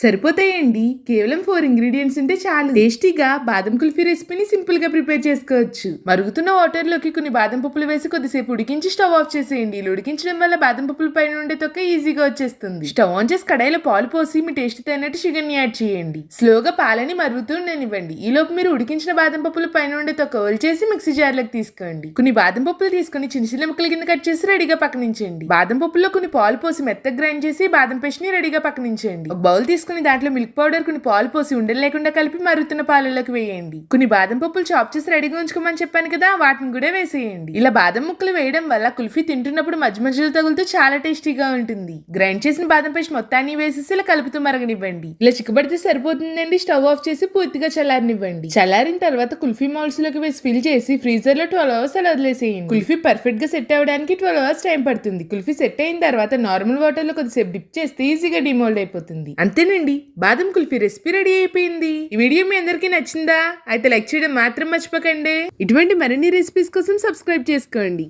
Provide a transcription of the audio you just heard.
సరిపోతాయండి. కేవలం four ingredients ఉంటే చాలు. టేస్టీగా బాదం కుల్ఫీ రెసిపీని సింపుల్గా ప్రిపేర్ చేసుకోవచ్చు. మరుగుతున్న వాటర్లోకి కొన్ని బాదం పప్పులు వేసి కొద్దిసేపు ఉడికించి స్టవ్ ఆఫ్ చేసేయండి. ఇలా ఉడికించడం వల్ల బాదం పప్పుల పైన ఉండే తొక్క ఈజీగా వచ్చేస్తుంది. స్టవ్ ఆన్ చేసి కడాయిలో పాలు పోసి మీ టేస్ట్ తగినట్టు షుగర్ని యాడ్ చేయండి. స్లోగా పాలని మరుగుతూ ఉండనివ్వండి. ఈలోపు మీరు ఉడికించిన బాదం పప్పుల పైన ఉండే తొక్క చేసి మిక్సీ జార్లోకి తీసుకోండి. కొన్ని బాదం పప్పులు తీసుకొని చిన్న చిన్న ముక్కల కింద కట్ చేసి రెడీగా పక్కనించండి బాదం పప్పుల్లో కొన్ని పాలు పోసి మెత్తగా గ్రైండ్ చేసి బాదం పేస్ట్ని రెడీగా పక్కనించండి ఒక బౌల్ తీసుకుని దాంట్లో మిల్క్ పౌడర్ కొన్ని పాలు పోసి ఉండలు లేకుండా కలిపి మరుగుతున్న పాలలోకి వేయండి. కొన్ని బాదం పప్పులు చాప్ చేసి రెడీగా ఉంచుకోమని చెప్పాను కదా వాటిని కూడా వేసేయండి. ఇలా బాదం ముక్కలు వేయడం వల్ల కుల్ఫీ తింటున్నప్పుడు మధ్య మధ్యలో తగులుతూ చాలా టేస్టీగా ఉంటుంది. గ్రైండ్ చేసిన బాదం పేస్ట్ మొత్తాన్ని వేసేసి ఇలా కలుపుతూ మరగనివ్వండి. ఇలా చిక్కబడితే సరిపోతుందండి స్టవ్ ఆఫ్ చేసి పూర్తిగా చల్లారనివ్వండి. చల్లారిన తర్వాత కుల్ఫీ మౌల్స్లోకి వేసి ఫిల్ చేసి ఫ్రీజర్లో ట్వెల్వ్ అవర్స్ అలా వదిలేసేయండి. కుల్ఫీ పర్ఫెక్ట్గా సెట్ అవ్వడానికి ట్వెల్వ్ అవర్స్ టైం పడుతుంది. కుల్ఫీ సెట్ అయిన తర్వాత నార్మల్ వాటర్లో కొద్దిసేపు డిప్ చేస్తే ఈజీగా డిమోల్డ్ అయిపోతుంది. అంతేనండి బాదం కుల్ఫీ రెసిపీ రెడీ అయిపోయింది. ఈ వీడియో మీ అందరికీ నచ్చిందా? అయితే లైక్ చేయడం మాత్రం మర్చిపోకండి. ఇటువంటి మరిన్ని రెసిపీస్ కోసం సబ్స్క్రైబ్ చేసుకోండి.